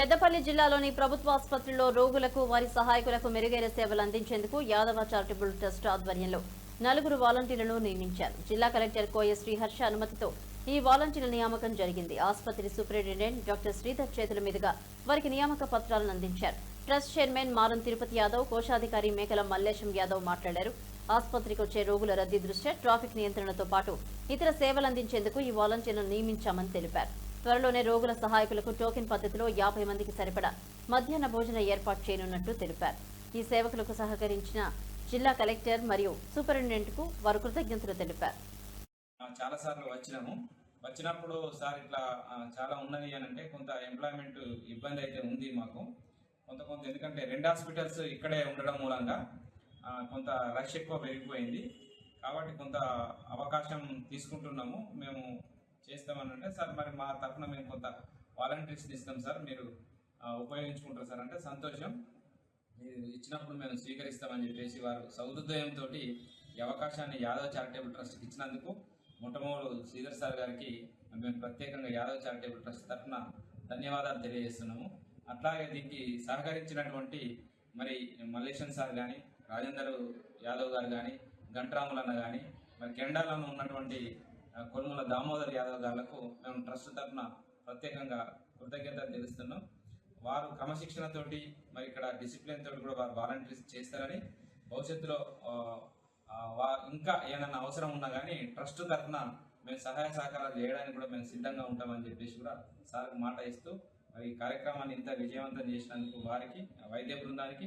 పెద్దపల్లి జిల్లాలోని ప్రభుత్వ ఆసుపత్రిలో రోగులకు వారి సహాయకులకు మెరుగైన సేవలు అందించేందుకు యాదవ చారిటబుల్ ట్రస్ట్ ఆధ్వర్యంలో నలుగురు వాలంటీర్లను నియమించారు. జిల్లా కలెక్టర్ కోయ శ్రీహర్ష అనుమతితో ఈ వాలంటీర్ల నియామకం జరిగింది. ఆసుపత్రి సూపరింటెండెంట్ డాక్టర్ శ్రీధర్ చేతుల మీదుగా వారికి నియామక పత్రాలను అందించారు. ట్రస్ట్ చైర్మన్ మారం తిరుపతి యాదవ్ కోశాధికారి మేకల మల్లేశం యాదవ్ మాట్లాడారు. ఆసుపత్రికి వచ్చే రోగుల రద్దీ దృష్ట్యా ట్రాఫిక్ నియంత్రణతో పాటు ఇతర సేవలు అందించేందుకు ఈ వాలంటీర్లను నియమించామని తెలిపారు. త్వరలోనే రోగుల సహాయకులకు టోకెన్ పద్ధతిలో యాభై మందికి సరిపడా మధ్యాహ్న భోజన ఏర్పాటు చేయనున్నట్టు తెలిపారు. ఈ సేవకులకు సహకరించిన జిల్లా కలెక్టర్ మరియు సూపరింటెండెంట్కు వారు కృతజ్ఞతలు తెలిపారు. చాలా సార్లు వచ్చినాము. వచ్చినప్పుడు సార్ ఇట్లా చాలా ఉన్నది అని అంటే కొంత ఎంప్లాయ్మెంట్ ఇబ్బంది అయితే ఉంది మాకు. కొంత కొంత ఎందుకంటే రెండు హాస్పిటల్స్ ఇక్కడే ఉండడం మూలంగా కొంత రష్ ఎక్కువ పెరిగిపోయింది. కాబట్టి కొంత అవకాశం తీసుకుంటున్నాము. మేము చేస్తామని అంటే సార్ మరి మా తరఫున మేము కొంత వాలంటీర్స్ని ఇస్తాం సార్ మీరు ఉపయోగించుకుంటారు సార్. అంటే సంతోషం. మీరు ఇచ్చినప్పుడు మేము స్వీకరిస్తామని చెప్పేసి వారు సౌహృదయంతో ఈ అవకాశాన్ని యాదవ్ చారిటబుల్ ట్రస్ట్కి ఇచ్చినందుకు మొట్టమొదటి శ్రీధర్ సార్ గారికి మేము ప్రత్యేకంగా యాదవ్ చారిటబుల్ ట్రస్ట్ తరఫున ధన్యవాదాలు తెలియజేస్తున్నాము. అట్లాగే దీనికి సహకరించినటువంటి మరి మల్లేశన్ సార్ కానీ రాజేందర్ యాదవ్ గారు కానీ గంట్రాములన్న కానీ మరి కెండాలలో ఉన్నటువంటి ఆ, కొనుమల దామోదర్ యాదవ్ గారులకు మేము ట్రస్ట్ తరఫున ప్రత్యేకంగా కృతజ్ఞత తెలుస్తున్నాం. వారు క్రమశిక్షణతోటి మరి ఇక్కడ డిసిప్లిన్ తోటి కూడా వారు వాలంటీర్స్ చేస్తారని భవిష్యత్తులో వా- ఇంకా ఏదైనా అవసరం ఉన్నా కానీ ట్రస్ట్ తరఫున మేము సహాయ సహకారాలు చేయడానికి కూడా మేము సిద్ధంగా ఉంటామని చెప్పేసి కూడా సార్కు మాట ఇస్తూ మరి ఈ కార్యక్రమాన్ని ఇంత విజయవంతం చేసినందుకు వారికి వైద్య బృందానికి